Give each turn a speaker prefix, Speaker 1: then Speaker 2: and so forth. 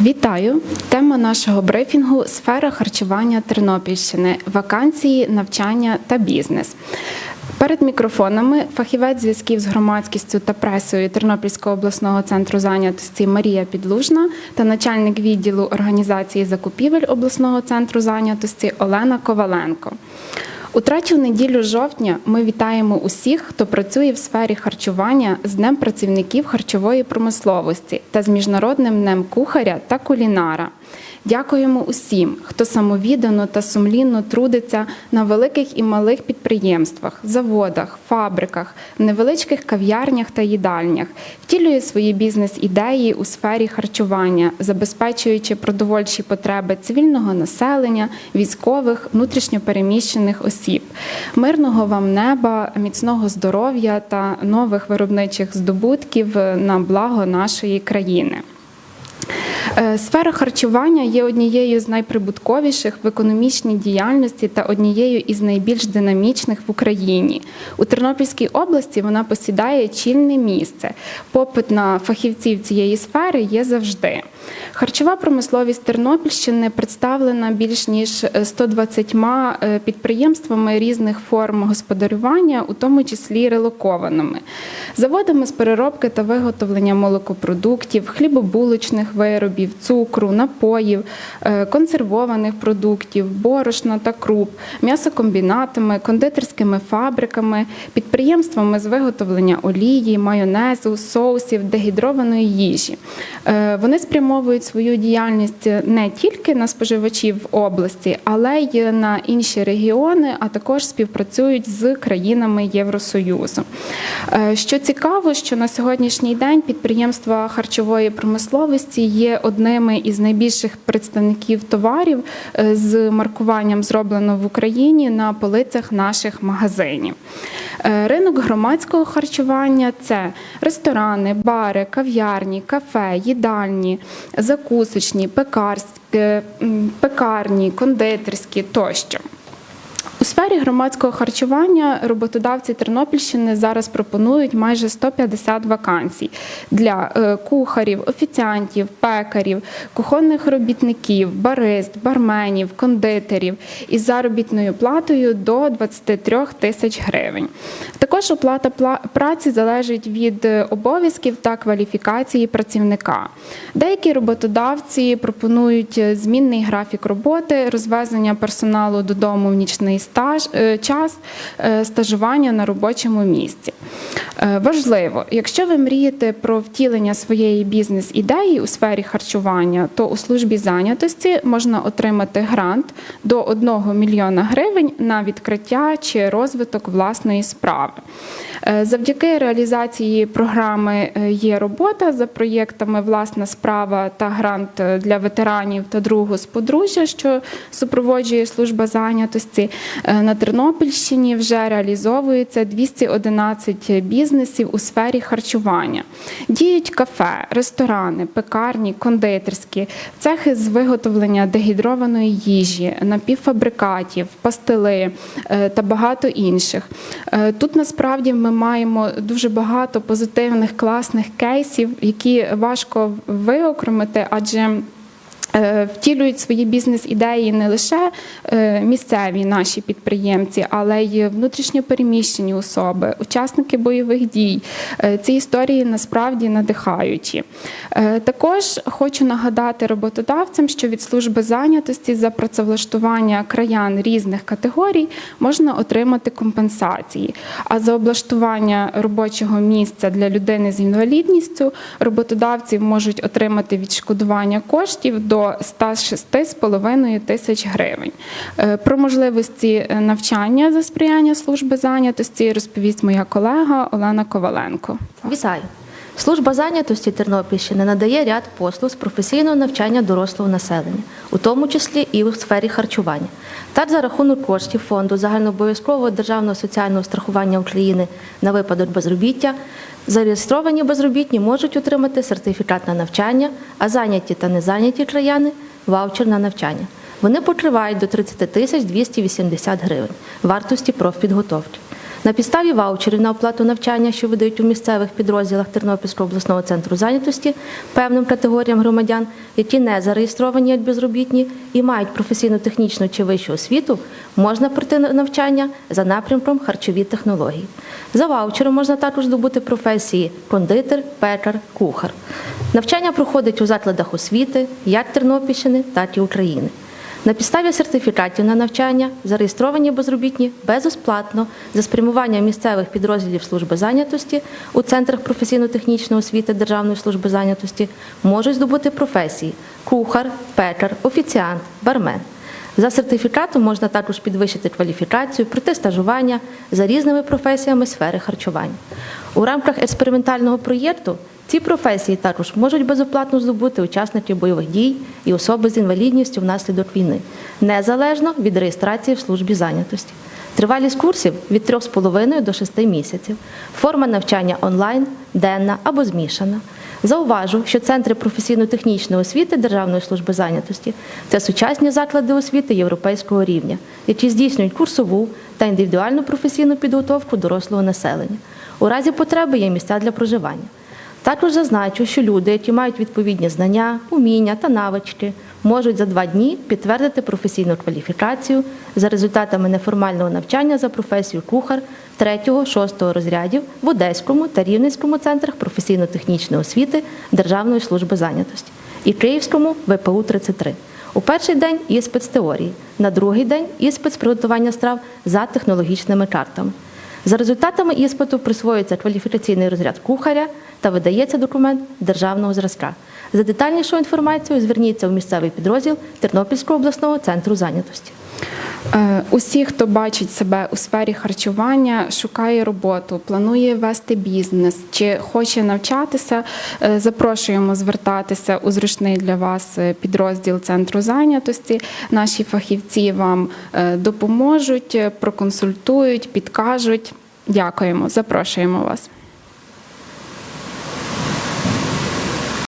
Speaker 1: Вітаю! Тема нашого брифінгу сфера харчування Тернопільщини, вакансії, навчання та бізнес. Перед мікрофонами фахівець зв'язків з громадськістю та пресою Тернопільського обласного центру зайнятості Марія Підлужна та начальник відділу організації закупівель обласного центру зайнятості Олена Коваленко. У третю неділю жовтня ми вітаємо усіх, хто працює в сфері харчування з Днем працівників харчової промисловості та з Міжнародним днем кухаря та кулінара. Дякуємо усім, хто самовіддано та сумлінно трудиться на великих і малих підприємствах, заводах, фабриках, невеличких кав'ярнях та їдальнях, втілює свої бізнес-ідеї у сфері харчування, забезпечуючи продовольчі потреби цивільного населення, військових, внутрішньопереміщених осіб. Мирного вам неба, міцного здоров'я та нових виробничих здобутків на благо нашої країни. Е, Сфера харчування є однією з найприбутковіших в економічній діяльності та однією із найбільш динамічних в Україні. У Тернопільській області вона посідає чільне місце. Попит на фахівців цієї сфери є завжди. Харчова промисловість Тернопільщини представлена більш ніж 120 е, підприємствами різних форм господарювання, у тому числі релокованими, заводами з переробки та виготовлення молокопродуктів, хлібобулочних виробів, цукру, напоїв, е, консервованих продуктів, борошна та круп, м'ясокомбінатами, кондитерськими фабриками, підприємствами з виготовлення олії, майонезу, соусів, дегідрованої їжі. Е, Вони спрямовують свою діяльність не тільки на споживачів області, але й на інші регіони, а також співпрацюють з країнами Євросоюзу. Е, Що цікаво, що на сьогоднішній день підприємства харчової промисловості є одними із найбільших представників товарів е, з маркуванням зроблено в Україні на полицях наших магазинів. Е, Ринок громадського харчування це ресторани, бари, кав'ярні, кафе, їдальні, закусочні, пекарські, пекарні, кондитерські тощо. Сфері громадського харчування роботодавці Тернопільщини зараз пропонують майже 150 вакансій для е, кухарів, офіціантів, пекарів, кухонних робітників, барист, барменів, кондитерів із заробітною платою до 23 тисяч гривень. Також оплата праці залежить від е, обов'язків та кваліфікації працівника. Деякі роботодавці пропонують е, змінний графік роботи, розвезення персоналу додому в нічний стаж, е, час, е, стажування на робочому місці. Е, Важливо, якщо ви мрієте про втілення своєї бізнес-ідеї у сфері харчування, то у службі зайнятості можна отримати грант до 1 мільйона гривень на відкриття чи розвиток власної справи. Е, Завдяки реалізації програми е, є робота за проєктами Власна справа та грант для ветеранів та другого з подружжя, що супроводжує служба зайнятості. На Тернопільщині вже реалізовується 211 бізнесів у сфері харчування. Діють кафе, ресторани, пекарні, кондитерські, цехи з виготовлення дегідрованої їжі, напівфабрикатів, пастили е, та багато інших. Е, Тут насправді ми маємо дуже багато позитивних класних кейсів, які важко виокремити, адже Втілюють свої бізнес-ідеї не лише е, місцеві наші підприємці, але й внутрішньопереміщені особи, учасники бойових дій. Е, Ці історії насправді надихаючі. Е, Також хочу нагадати роботодавцям, що від служби зайнятості за працевлаштування краян різних категорій можна отримати компенсації. А за облаштування робочого місця для людини з інвалідністю роботодавці можуть отримати відшкодування коштів до 106,5 тисяч гривень. Е, Про можливості е, навчання за сприяння служби зайнятості розповість моя колега Олена Коваленко.
Speaker 2: Вітаю! Служба зайнятості Тернопільщини надає ряд послуг з професійного навчання дорослого населення, у тому числі і у сфері харчування. Так, за рахунок коштів фонду загальнообов'язкового державного соціального страхування України на випадок безробіття, зареєстровані безробітні можуть отримати сертифікат на навчання, а зайняті та незайняті краяни ваучер на навчання. Вони покривають до 30 тисяч 280 гривень вартості профпідготовки. На підставі ваучерів на оплату навчання, що видають у місцевих підрозділах Тернопільського обласного центру зайнятості певним категоріям громадян, які не зареєстровані як безробітні і мають професійну технічну чи вищу освіту, можна пройти на навчання за напрямком харчові технології. За ваучером можна також здобути професії кондитер, пекар, кухар. Навчання проходить у закладах освіти як Тернопільщини, так і України. На підставі сертифікатів на навчання зареєстровані безробітні безоплатно за спрямування місцевих підрозділів служби зайнятості у центрах професійно-технічної освіти Державної служби зайнятості можуть здобути професії кухар, пекар, офіціант, бармен. За сертифікатом можна також підвищити кваліфікацію, пройти стажування за різними професіями сфери харчування. У рамках експериментального проєкту ці професії також можуть безоплатно здобути учасники бойових дій і особи з інвалідністю внаслідок війни, незалежно від реєстрації в службі зайнятості. Тривалість курсів від 3,5 до 6 місяців. Форма навчання онлайн, денна або змішана. Зауважу, що центри професійно-технічної освіти Державної служби зайнятості це сучасні заклади освіти європейського рівня, які здійснюють курсову та індивідуальну професійну підготовку дорослого населення. У разі потреби є місця для проживання. Також зазначу, що люди, які мають відповідні знання, уміння та навички, можуть за два дні підтвердити професійну кваліфікацію за результатами неформального навчання за професію кухар 3-6 розрядів в Одеському та Рівненському центрах професійно-технічної освіти Державної служби зайнятості і Київському ВПУ 33. У перший день іспит з теорії, на другий день іспит з приготування страв за технологічними картами. За результатами іспиту присвоюється кваліфікаційний розряд кухаря та видається документ державного зразка. За детальнішою інформацією зверніться в місцевий підрозділ Тернопільського обласного центру зайнятості.
Speaker 1: Е, Усі, хто бачить себе у сфері харчування, шукає роботу, планує вести бізнес чи хоче навчатися, е, запрошуємо звертатися у зручний для вас е, підрозділ центру зайнятості. Наші фахівці вам допоможуть, проконсультують, підкажуть. Дякуємо, запрошуємо вас.